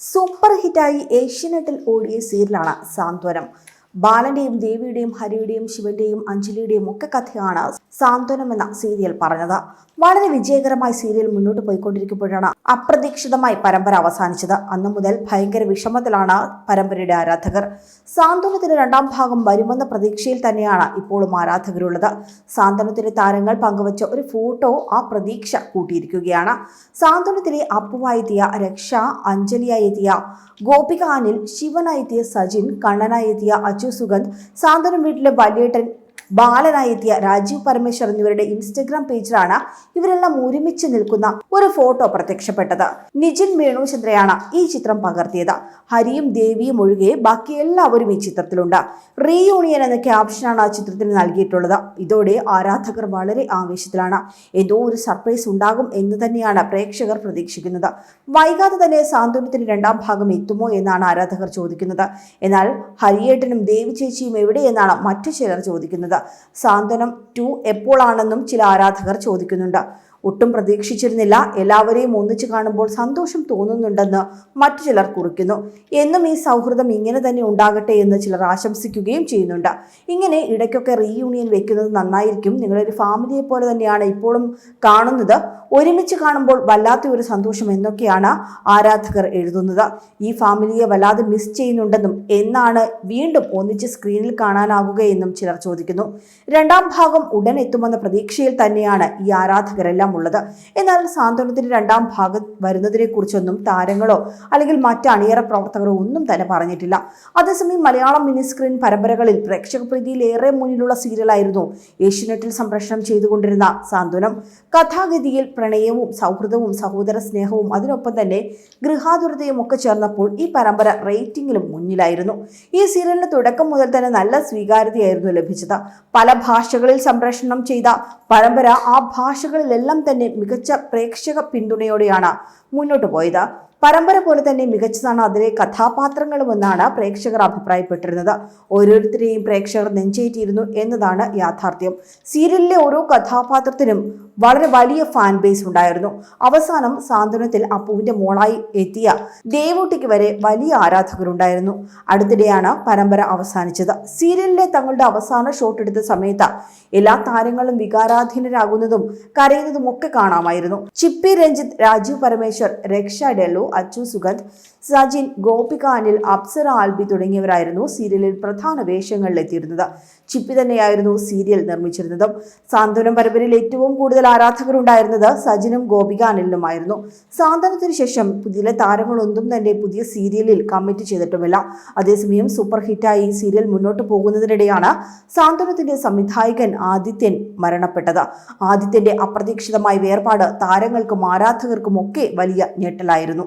Super ഹിറ്റായി ഏഷ്യനെറ്റിൽ ഓടിയ സീരിയലാണ് സാന്ത്വനം. ബാലന്റെയും ദേവിയുടെയും ഹരിയുടെയും ശിവന്റെയും അഞ്ജലിയുടെയും ഒക്കെ കഥയാണ് സാന്ത്വനം എന്ന സീരിയൽ പറഞ്ഞത്. വളരെ വിജയകരമായി സീരിയൽ മുന്നോട്ട് പോയിക്കൊണ്ടിരിക്കുമ്പോഴാണ് അപ്രതീക്ഷിതമായി പരമ്പര അവസാനിച്ചത്. അന്നു മുതൽ ഭയങ്കര വിഷമത്തിലാണ് പരമ്പരയുടെ ആരാധകർ. സാന്ത്വനത്തിന് രണ്ടാം ഭാഗം വരുമെന്ന പ്രതീക്ഷയിൽ തന്നെയാണ് ഇപ്പോഴും ആരാധകരുള്ളത്. സാന്ത്വനത്തിലെ താരങ്ങൾ പങ്കുവച്ച ഒരു ഫോട്ടോ ആ പ്രതീക്ഷ കൂട്ടിയിരിക്കുകയാണ്. സാന്ത്വനത്തിലെ അപ്പുവായെത്തിയ രക്ഷ അഞ്ജലിയായി എത്തിയ ഗോപിക അനിൽ ശിവനായെത്തിയ സജിൻ കണ്ണനായെത്തിയ അച്ചു സുഗന്ധ് സാന്ത്വനം വീട്ടിലെ വലിയേട്ടൻ ബാലനായി എത്തിയ രാജീവ് പരമേശ്വർ എന്നിവരുടെ ഇൻസ്റ്റഗ്രാം പേജിലാണ് ഇവരെല്ലാം ഒരുമിച്ച് നിൽക്കുന്ന ഒരു ഫോട്ടോ പ്രത്യക്ഷപ്പെട്ടത്. നിജിൻ വേണുചന്ദ്രയാണ് ഈ ചിത്രം പകർത്തിയത്. ഹരിയും ദേവിയും ഒഴികെ ബാക്കി എല്ലാവരും ഈ ചിത്രത്തിലുണ്ട്. റീയൂണിയൻ എന്ന ക്യാപ്ഷനാണ് ആ ചിത്രത്തിന് നൽകിയിട്ടുള്ളത്. ഇതോടെ ആരാധകർ വളരെ ആവേശത്തിലാണ്. എന്തോ ഒരു സർപ്രൈസ് ഉണ്ടാകും എന്ന് തന്നെയാണ് പ്രേക്ഷകർ പ്രതീക്ഷിക്കുന്നത്. വൈകാതെ തന്നെ സാന്ത്വനത്തിന്റെ രണ്ടാം ഭാഗം എത്തുമോ എന്നാണ് ആരാധകർ ചോദിക്കുന്നത്. എന്നാൽ ഹരിയേട്ടനും ദേവി ചേച്ചിയും എവിടെയെന്നാണ് മറ്റു ചിലർ ചോദിക്കുന്നത്. സാന്ത്വനം ടു എപ്പോഴാണെന്നും ചില ആരാധകർ ചോദിക്കുന്നുണ്ട്. ഒട്ടും പ്രതീക്ഷിച്ചിരുന്നില്ല. എല്ലാവരെയും ഒന്നിച്ചു കാണുമ്പോൾ സന്തോഷം തോന്നുന്നുണ്ടെന്ന് മറ്റു ചിലർ കുറിക്കുന്നു. എന്നും ഈ സൗഹൃദം ഇങ്ങനെ തന്നെ ഉണ്ടാകട്ടെ എന്ന് ചിലർ ആശംസിക്കുകയും ചെയ്യുന്നുണ്ട്. ഇങ്ങനെ ഇടയ്ക്കൊക്കെ റീയൂണിയൻ വെക്കുന്നത് നന്നായിരിക്കും. നിങ്ങളൊരു ഫാമിലിയെ പോലെ തന്നെയാണ് ഇപ്പോഴും കാണുന്നത്. ഒരുമിച്ച് കാണുമ്പോൾ വല്ലാത്ത ഒരു സന്തോഷം എന്നൊക്കെയാണ് ആരാധകർ എഴുതുന്നത്. ഈ ഫാമിലിയെ വല്ലാതെ മിസ് ചെയ്യുന്നുണ്ടെന്നും എന്നാണ് വീണ്ടും ഒന്നിച്ച് സ്ക്രീനിൽ കാണാനാകുകയെന്നും ചിലർ ചോദിക്കുന്നു. രണ്ടാം ഭാഗം ഉടൻ എത്തുമെന്ന പ്രതീക്ഷയിൽ തന്നെയാണ് ഈ ആരാധകരെല്ലാം ഉള്ളത് എന്നാൽ സാന്ത്വനത്തിന്റെ രണ്ടാം ഭാഗം വരുന്നതിനെ കുറിച്ചൊന്നും താരങ്ങളോ അല്ലെങ്കിൽ മറ്റ് അണിയറ പ്രവർത്തകരോ ഒന്നും തന്നെ പറഞ്ഞിട്ടില്ല. അതേസമയം മലയാളം മിനി സ്ക്രീൻ പരമ്പരകളിൽ പ്രേക്ഷക പ്രീതിയിൽ ഏറെ മുന്നിലുള്ള സീരിയലായിരുന്നു ഏഷ്യനെറ്റിൽ സംപ്രേഷണം ചെയ്തുകൊണ്ടിരുന്ന സാന്ത്വനം. കഥാഗതിയിൽ പ്രണയവും സൗഹൃദവും സഹോദര സ്നേഹവും അതിനൊപ്പം തന്നെ ഗൃഹാതുരതയും ഒക്കെ ചേർന്നപ്പോൾ ഈ പരമ്പര റേറ്റിംഗിലും മുന്നിലായിരുന്നു. ഈ സീരിയലിന് തുടക്കം മുതൽ തന്നെ നല്ല സ്വീകാര്യതയായിരുന്നു ലഭിച്ചത്. പല ഭാഷകളിൽ സംപ്രേഷണം ചെയ്ത പരമ്പര ആ ഭാഷകളിലെല്ലാം തന്നെ മികച്ച പ്രേക്ഷക പിന്തുണയോടെയാണ് മുന്നോട്ട് പോയത്. പരമ്പര പോലെ തന്നെ മികച്ചതാണ് അതിലെ കഥാപാത്രങ്ങളുമെന്നാണ് പ്രേക്ഷകർ അഭിപ്രായപ്പെട്ടിരുന്നത്. ഓരോരുത്തരെയും പ്രേക്ഷകർ നെഞ്ചേറ്റിയിരുന്നു എന്നതാണ് യാഥാർത്ഥ്യം. സീരിയലിലെ ഓരോ കഥാപാത്രത്തിനും വളരെ വലിയ ഫാൻ ബേസ് ഉണ്ടായിരുന്നു. അവസാനം സാന്ത്വനത്തിൽ അപ്പുവിന്റെ മോളായി എത്തിയ ദേവൂട്ടിക്ക് വരെ വലിയ ആരാധകരുണ്ടായിരുന്നു. അടുത്തിടെയാണ് പരമ്പര അവസാനിച്ചത്. സീരിയലിലെ തങ്ങളുടെ അവസാന ഷോട്ട് എടുത്ത സമയത്ത് എല്ലാ താരങ്ങളും വികാരാധീനരാകുന്നതും കരയുന്നതും ഒക്കെ കാണാമായിരുന്നു. ചിപ്പി രഞ്ജിത്ത് രാജീവ് പരമേശ്വർ രക്ഷ ഡെല്ലു അച്ചു സുഗന്ധ് സജിൻ ഗോപിക അനിൽ അപ്സര ആൽബി തുടങ്ങിയവരായിരുന്നു സീരിയലിൽ പ്രധാന വേഷങ്ങളിലെത്തിയിരുന്നത് ചിപ്പി തന്നെയായിരുന്നു സീരിയൽ നിർമ്മിച്ചിരുന്നത്. സാന്ത്വനം പരമ്പരയിൽ ഏറ്റവും കൂടുതൽ ആരാധകരുണ്ടായിരുന്നത് സജിനും ഗോപിക അനിലിനുമായിരുന്നു സാന്ത്വനത്തിന് ശേഷം പുതിയ താരങ്ങളൊന്നും തന്നെ പുതിയ സീരിയലിൽ കമ്മിറ്റ് ചെയ്തിട്ടുമില്ല. അതേസമയം സൂപ്പർ ഹിറ്റായി സീരിയൽ മുന്നോട്ട് പോകുന്നതിനിടെയാണ് സാന്ത്വനത്തിന്റെ സംവിധായകൻ ആദിത്യൻ മരണപ്പെട്ടത്. ആദിത്യന്റെ അപ്രതീക്ഷിതമായ വേർപാട് താരങ്ങൾക്കും ആരാധകർക്കും ഒക്കെ വലിയ ഞെട്ടലായിരുന്നു.